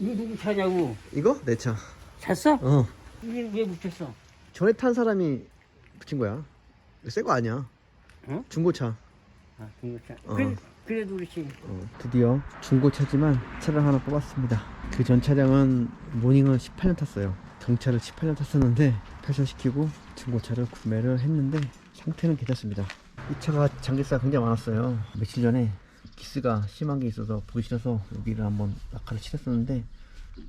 이거 누구 차냐고. 이거? 내 차. 샀어? 어. 이게 왜 붙였어? 전에 탄 사람이 붙인 거야. 새 거 아니야. 응? 중고차. 아, 중고차. 어. 그래, 그래도 그렇지. 어, 드디어 중고차지만 차량 하나 뽑았습니다. 그 전 차량은 모닝은 18년 탔어요. 경차를 18년 탔었는데 폐쇄시키고 중고차를 구매를 했는데 상태는 괜찮습니다. 이 차가 장기세가 굉장히 많았어요. 며칠 전에 기스가 심한 게 있어서 보기 싫어서 여기를 한번 낙하를 칠했었는데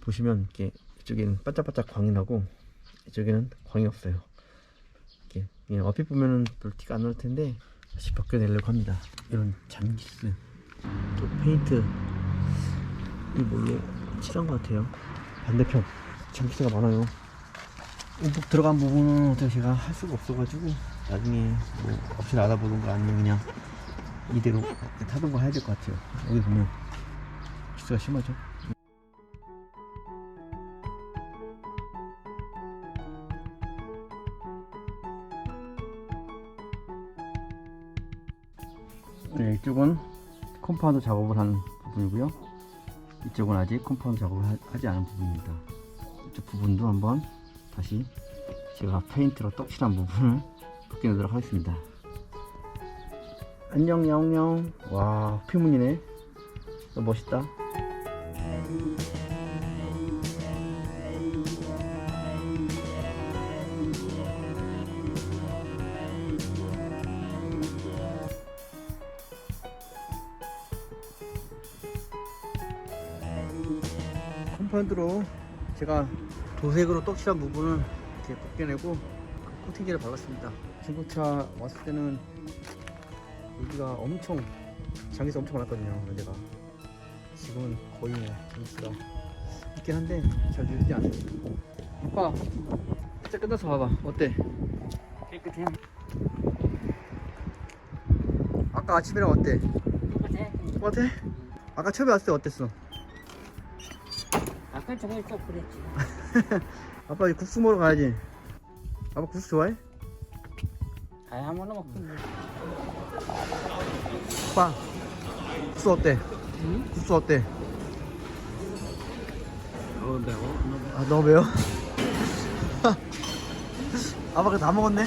보시면 이렇게 이쪽에는 반짝반짝 광이 나고 이쪽에는 광이 없어요. 이렇게 그냥 얼핏 보면은 별 티가 안 날 텐데 다시 벗겨내려고 합니다. 이런 잔기스. 또 페인트. 이 뭘로 칠한 것 같아요? 반대편. 장기세가 많아요. 움푹 들어간 부분은 제가 할 수가 없어가지고 나중에 뭐 업체를 알아보든가 아니면 그냥 이대로 타던가 해야 될 것 같아요 여기 보면 기스가 심하죠 네, 이쪽은 컴파운드 작업을 한 부분이고요. 이쪽은 아직 컴파운드 작업을 하, 하지 않은 부분입니다. 이쪽 부분도 한번 다시 제가 페인트로 떡칠한 부분을 벗겨내도록 하겠습니다. 안녕 야옹야옹. 와 피문이네. 너 멋있다. 컴파운드로 제가 도색으로 떡칠한 부분을 이렇게 벗겨내고 코팅제를 발랐습니다. 중고차 왔을 때는 여기가 엄청 장기수 엄청 많았거든요. 여기가 지금은 거의 뭐 장기수가 있긴 한데 잘 유지되지 않아요. 아빠 진짜 끝나서 봐봐 어때? 깨끗해. 아까 아침이랑 어때? 깨끗해. 똑같아? 아까 처음에 왔을 때 어땠어? 아까 저번에 또 그랬지. 아빠 이제 국수 먹으러 가야지. 아빠 국수 좋아해? 아, 아무나 먹든 뭐. 아빠 국수 어때? 응? 국수 어때? 어, 매워. 아 너무 매워? 아빠 그거 다 먹었네?